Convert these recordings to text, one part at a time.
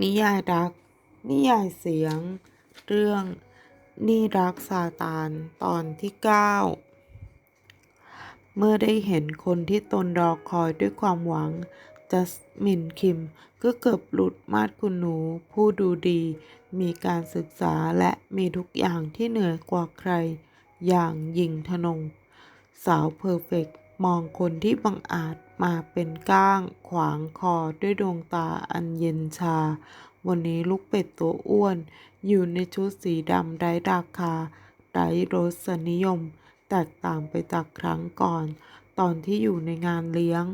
นิยายรัก นิยายเสียง เรื่อง นี่รักซาตาน ตอนที่ 9 เมื่อได้เห็นคนที่ตนรอคอยด้วยความหวัง จัสมินคิม ก็เกือบหลุดมาดคุณหนู ผู้ดูดี มีการศึกษาและมีทุกอย่างที่เหนือกว่าใคร อย่างหญิงทนง สาวเพอร์เฟกมองคนที่บังอาจ มาเป็นก้าง ขวางคอด้วยดวงตาอันเย็นชา วันนี้ลูกเป็ดตัวอ้วน อยู่ในชุดสีดำไร้ราคาไร้รสนิยม แตกต่างไปจากครั้งก่อน ตอนที่อยู่ในงานเลี้ยง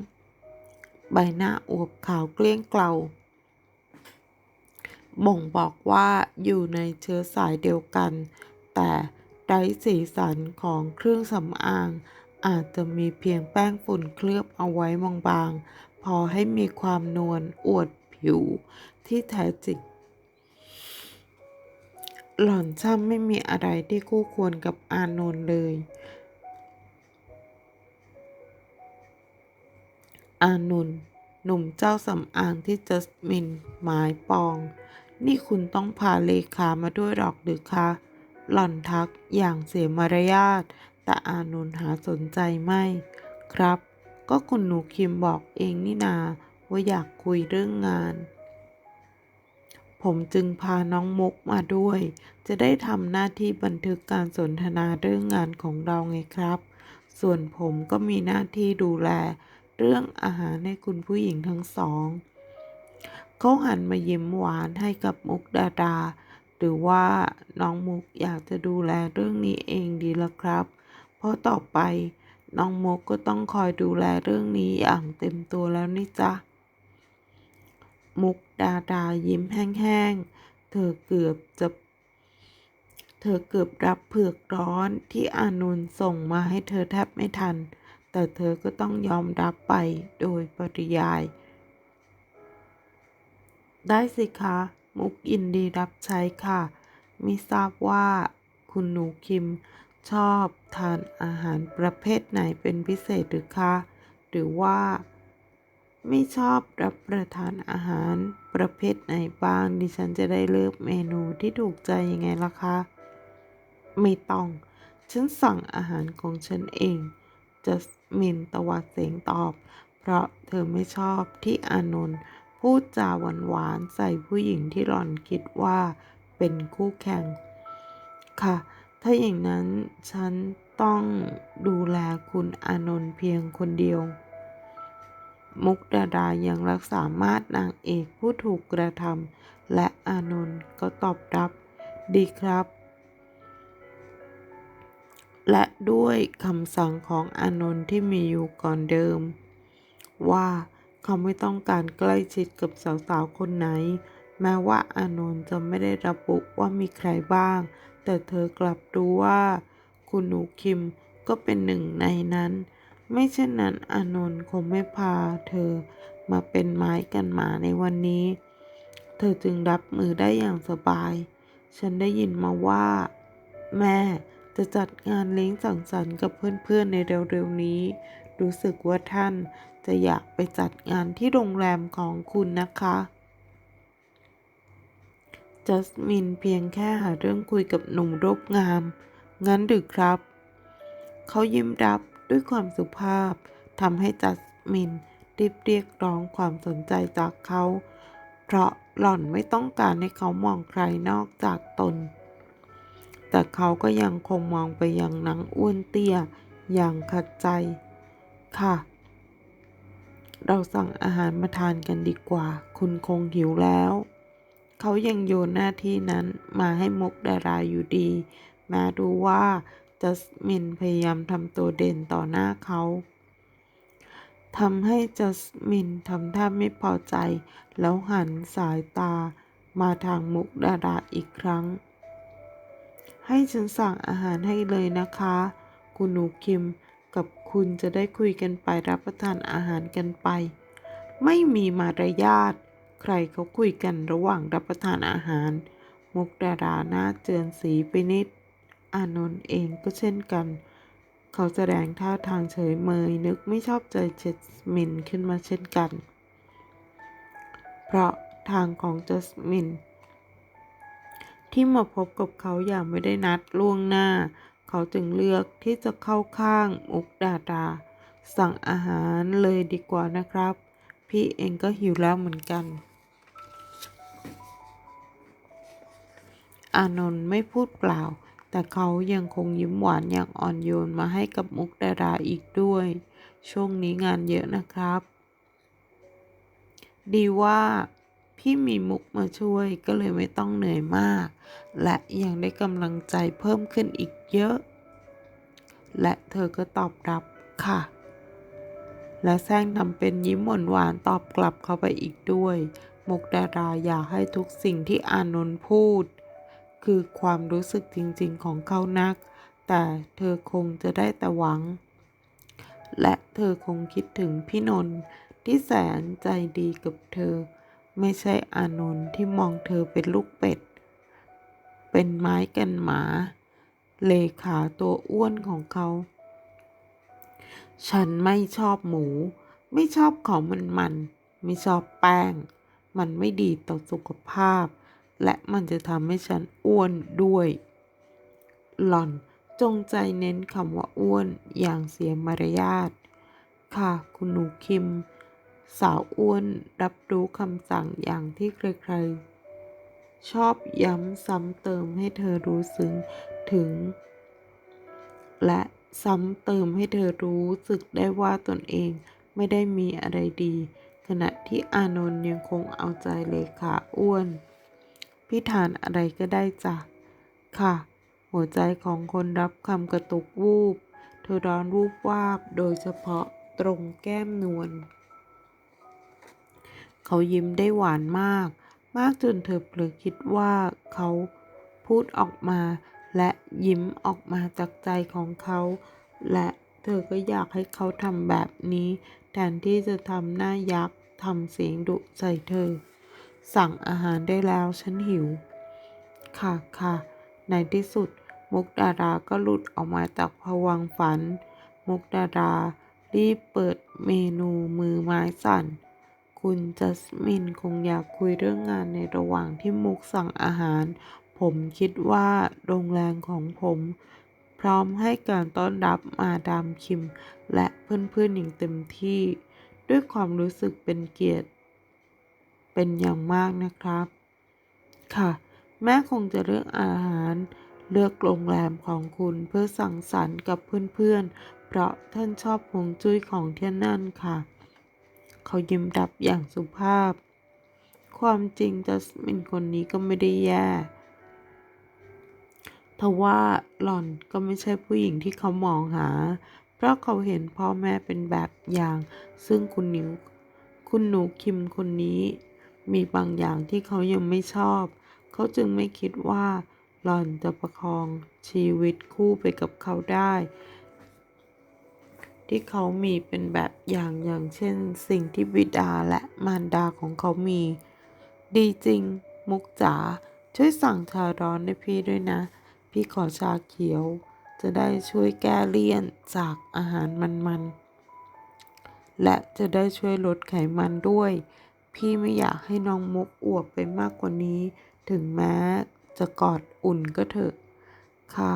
ใบหน้าอวบขาวเกลี้ยงเกลาบ่งบอกว่าอยู่ในเชื้อสายเดียวกัน แต่ไร้สีสันของเครื่องสำอาง อาจจะมีเพียงแป้งฝุ่นเคลือบเอาไว้บางๆ พอให้มีความนวลอวดผิวที่แท้จริง หล่อนช่ำไม่มีอะไรที่คู่ควรกับอานนท์เลย อานนท์หนุ่มเจ้าสำอางที่จัสมินหมายปอง นี่คุณต้องพาเลขามาด้วยหรอกหรือคะ หล่อนทักอย่างเสียมารยาท แต่อานนท์หาสนใจไม่ ครับ ก็คุณหนูคิมบอกเองนี่นาว่าอยากคุยเรื่องงาน ผมจึงพาน้องมุกมาด้วย จะได้ทำหน้าที่บันทึกการสนทนาเรื่องงานของเราไงครับ ส่วนผมก็มีหน้าที่ดูแล เรื่องอาหารให้คุณผู้หญิงทั้งสอง เขาหันมายิ้มหวานให้กับมุกดาดาหรือว่าน้องมุกอยากจะดูแลเรื่องนี้เองดีละครับ เพราะต่อไปน้องมุกก็ต้องคอยดูแลเรื่องนี้อย่างเต็มตัวแล้วนี่จ๊ะมุกดาดายิ้มแห้งๆ เธอเกือบจะ เธอเกือบรับเผือกร้อนที่อานนส่งมาให้เธอแทบไม่ทัน แต่เธอก็ต้องยอมรับไปโดยปริยาย ได้สิคะ มุกยินดีรับใช้ค่ะ ไม่ทราบว่าคุณหนูคิม ชอบทานอาหารประเภทไหนเป็นพิเศษหรือคะ หรือว่า ไม่ชอบรับประทานอาหารประเภทไหนบ้าง ดิฉันจะได้เลือกเมนูที่ถูกใจยังไงล่ะคะ ไม่ต้อง ฉันสั่งอาหารของฉันเองจัสมินตวัดเสียงตอบ เพราะเธอไม่ชอบที่อานนท์พูดจาหวานๆใส่ผู้หญิงที่หล่อนคิดว่าเป็นคู่แข่ง ค่ะ ถ้าอย่างนั้นฉันต้องดูแลคุณอานนท์เพียงคนเดียว มุกดาดายังรักษามาตรนางเอกผู้ถูกกระทำและอานนท์ก็ตอบรับดีครับ และด้วยคำสั่งของอานนท์ที่มีอยู่ก่อนเดิม ว่าเขาไม่ต้องการใกล้ชิดกับสาวๆคนไหน แม้ว่าอานนท์จะไม่ได้ระบุว่ามีใครบ้าง แต่เธอกลับรู้ว่า คุณหนูคิมก็เป็นหนึ่งในนั้น ไม่เช่นนั้นอานนท์คงไม่พาเธอมาเป็นไม้กันหมาในวันนี้ เธอจึงรับมือได้อย่างสบาย ฉันได้ยินมาว่า แม่จะจัดงานเลี้ยงสังสรรค์กับเพื่อนๆในเร็วๆนี้ รู้สึกว่าท่านจะอยากไปจัดงานที่โรงแรมของคุณนะคะ จัสมินเพียงแค่หาเรื่องคุยกับหนุ่มรูปงาม งั้นหรือครับ เขายิ้มรับด้วยความสุภาพทำให้จัสมินรีบเรียกร้องความสนใจจากเขา เพราะหล่อนไม่ต้องการให้เขามองใครนอกจากตน แต่เขาก็ยังคงมองไปยังนางอ้วนเตี้ย อย่างขัดใจ ค่ะ เราสั่งอาหารมาทานกันดีกว่า คุณคงหิวแล้ว เขายังโยนหน้าที่นั้นมาให้มุกดาราอยู่ดีแม้รู้ว่าจัสมินพยายามทำตัวเด่นต่อหน้าเขาทำให้จัสมินทำท่าไม่พอใจ แล้วหันสายตามาทางมุกดาราอีกครั้ง ให้ฉันสั่งอาหารให้เลยนะคะ คุณหนูคิมกับคุณจะได้คุยกันไปรับประทานอาหารกันไป ไม่มีมารยาท ใครเขาคุยกันระหว่างรับประทานอาหาร มุกดาราหน้าเจือนสีไปนิด อานนท์เองก็เช่นกัน เขาแสดงท่าทางเฉยเมยนึกไม่ชอบใจเจสมินขึ้นมาเช่นกัน เพราะทางของเจสมิน ที่มาพบกับเขาอย่างไม่ได้นัดล่วงหน้า เขาจึงเลือกที่จะเข้าข้างมุกดาดาสั่งอาหารเลยดีกว่านะครับ พี่เองก็หิวแล้วเหมือนกัน อานนท์ไม่พูดเปล่า แต่เขายังคงยิ้มหวานอย่างอ่อนโยนมาให้กับมุกดาดาอีกด้วย ช่วงนี้งานเยอะนะครับ ดีว่าพี่มีมุกมาช่วยก็เลยไม่ต้องเหนื่อยมาก และยังได้กำลังใจเพิ่มขึ้นอีกเยอะ และเธอก็ตอบรับค่ะ และแซงทำเป็นยิ้มหวานหวานตอบกลับเข้าไปอีกด้วย มุกดาราอยากให้ทุกสิ่งที่อานนท์พูด คือความรู้สึกจริงๆของเขานัก แต่เธอคงจะได้แต่หวัง และเธอคงคิดถึงพี่นนท์ที่แสนใจดีกับเธอ ไม่ใช่อานนท์ที่มองเธอเป็นลูกเป็ด เป็นไม้กันหมา เลขาตัวอ้วนของเขา ฉันไม่ชอบหมู ไม่ชอบของมันมันๆไม่ชอบแป้ง มันไม่ดีต่อสุขภาพ และมันจะทำให้ฉันอ้วนด้วย หล่อนจงใจเน้นคำว่าอ้วนอย่างเสียมารยาท ค่ะคุณหนูคิม สาวอ้วนรับรู้คำสั่งอย่างที่ใครๆ ชอบย้ำซ้ำเติมให้เธอรู้ซึ้งถึง และ ซ้ำเติมให้เธอรู้สึกได้ว่าตนเองไม่ได้มีอะไรดี ขณะที่อานนท์ยังคงเอาใจเลขาอ้วนพี่ทานอะไรก็ได้จ้ะ ค่ะ หัวใจของคนรับคำกระตุกวูบ เธอร้อนวูบวาบโดยเฉพาะตรงแก้มนวล เขายิ้มได้หวานมาก มากจนเธอเผลอคิดว่าเขาพูดออกมา และยิ้มออกมาจากใจของเขา และเธอก็อยากให้เขาทำแบบนี้ แทนที่จะทำหน้ายักษ์ทำเสียงดุใส่เธอ สั่งอาหารได้แล้วฉันหิว ค่ะค่ะ ในที่สุด มุกดาราก็หลุดออกมาจากภวังฝัน มุกดารารีบเปิดเมนูมือไม้สั่น คุณจัสมินคงอยากคุยเรื่องงานในระหว่างที่มุกสั่งอาหาร ผมคิดว่าโรงแรมของผม พร้อมให้การต้อนรับมาดามคิม และเพื่อนๆอย่างเต็มที่ ด้วยความรู้สึกเป็นเกียรติ เป็นอย่างมากนะครับ ค่ะ แม่คงจะเลือกอาหารเลือกโรงแรมของคุณเพื่อสั่งสรรค์กับเพื่อนๆ เพราะท่านชอบฮวงจุ้ยของที่นั่นค่ะ เขายิ้มรับอย่างสุภาพ ความจริงจัสมินคนนี้ก็ไม่ได้แย่ ทว่าหล่อนก็ไม่ใช่ผู้หญิงที่เขามองหา เพราะเขาเห็นพ่อแม่เป็นแบบอย่าง ซึ่งคุณนิวคุณหนูคิมคนนี้ มีบางอย่างที่เขายังไม่ชอบ เขาจึงไม่คิดว่าหล่อนจะประคองชีวิตคู่ไปกับเขาได้ ที่เขามีเป็นแบบอย่างอย่างเช่น สิ่งที่บิดาและมารดาของเขามี ดีจริง มุกจ๋าช่วยสั่งชาร้อนให้พี่ด้วยนะ พี่ขอชาเขียว จะได้ช่วยแก้เลี่ยนจากอาหารมันๆ และจะได้ช่วยลดไขมันด้วย พี่ไม่อยากให้น้องมุกอวบไปมากกว่านี้ ถึงแม้จะกอดอุ่นก็เถอะ ค่ะ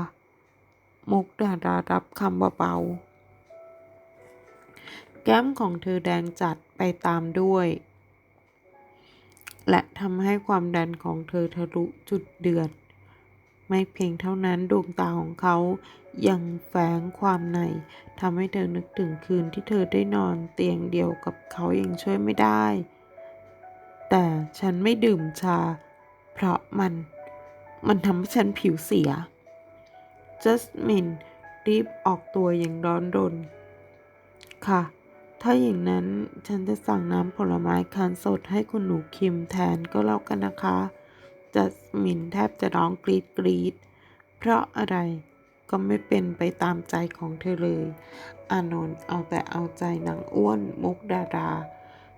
มุกดารารับคำเบาๆ แก้มของเธอแดงจัดไปตามด้วยและทำให้ความดันของเธอทะลุจุดเดือด ไม่เพียงเท่านั้นดวงตาของเขายังแฝงความในทำให้เธอนึกถึงคืนที่เธอได้นอนเตียงเดียวกับเขายังช่วยไม่ได้ แต่ฉันไม่ดื่มชา เพราะมันมันทำให้ฉันผิวเสีย จัสมินรีบออกตัวอย่างร้อนรน ค่ะ ถ้าอย่างนั้นฉันจะสั่งน้ำผลไม้คันสดให้คุณหนูคิมแทนก็แล้วกันนะคะ จัสมินแทบจะร้องกรีดกรีดเพราะอะไรก็ไม่เป็นไปตามใจของเธอเลย อานนท์เอาแต่เอาใจนางอ้วนมุกดารา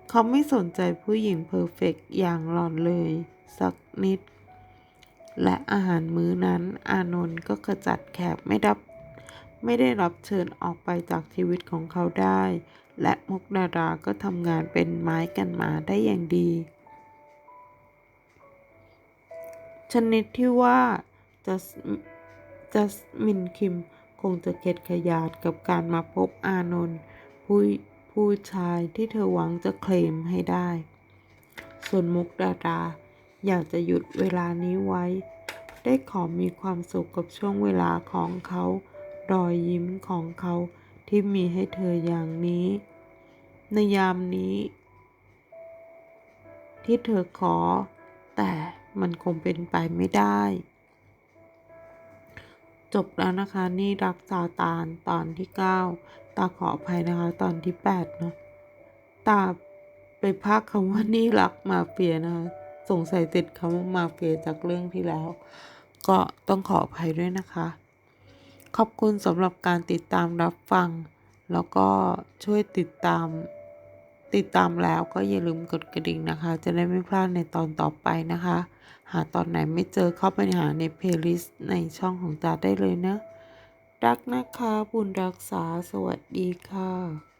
เขาไม่สนใจผู้หญิงเพอร์เฟกต์อย่างหล่อนเลย สักนิด และอาหารมื้อนั้น อานนท์ก็ขจัดแขกไม่รับ ไม่ได้รับเชิญออกไปจากชีวิตของเขาได้ และมุกดาราก็ทำงานเป็นไม้กันหมาได้อย่างดี ชนิดที่ว่าจัสจัสมินคิมคงจะเข็ดขยาดกับการมาพบอานนท์ผู้ผู้ชายที่เธอหวังจะเคลมให้ได้ ส่วนมุกดาดาอยากจะหยุดเวลานี้ไว้ ได้ขอมีความสุขกับช่วงเวลาของเขา รอยยิ้มของเขาที่มีให้เธออย่างนี้ ในยามนี้ ที่เธอขอแต่ มันคงเป็นไปไม่ได้ จบแล้วนะคะ นี่รักซาตานตอนที่ 9 ตาขออภัยนะคะ ตอนที่ 8 เนาะตาไปพากคำว่านี่รักมาเฟียนะคะสงสัยติดคำว่ามาเฟียจากเรื่องที่แล้ว ก็ต้องขออภัยด้วยนะคะ ขอบคุณสำหรับการติดตามรับฟัง แล้วก็ช่วยติดตามติดตามแล้วก็อย่าลืมกดกระดิ่งนะคะ จะได้ไม่พลาดในตอนต่อไปนะคะ หาตอนไหนไม่เจอเข้าไปหาในเพลย์ลิสต์ในช่องของจาได้เลยนะ รักนะคะ บุญรักษา สวัสดีค่ะ